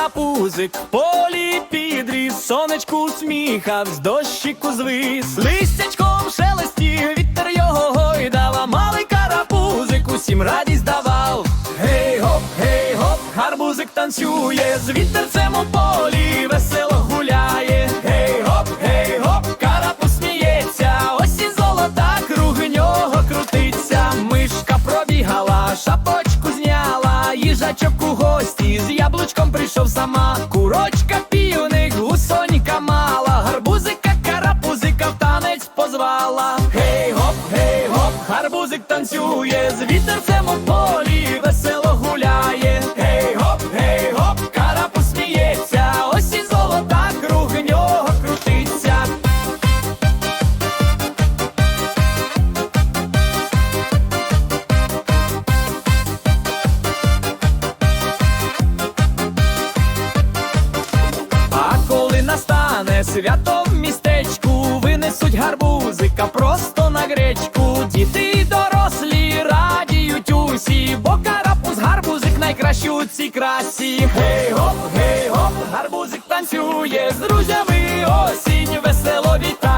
карапузик, полі підріс, сонечку усміхавсь, дощику звис, листячком шелестів, вітер його гойдав, а малий карапузик усім радість давав. Гей гоп, гей гоп, гарбузик танцює, з вітерцем у полі весело гуляє. Гей гоп, гей гоп, карапуз сміється, осінь золота, круг нього крутиться. Мишка пробігала, шапочку зняла, їжачок у гості, з яблучком прийшов сама. Курочка півник, гусонька мала, гарбузика, карапузика в танець позвала. Гей гоп, гей гоп, гарбузик танцює, з вітерцем свято в містечку, винесуть гарбузика просто на гречку. Діти дорослі радіють усі, бо карапуз гарбузик найкращий у цій красі. Гей гоп, гей гоп, гарбузик танцює, з друзями осінь весело вітає.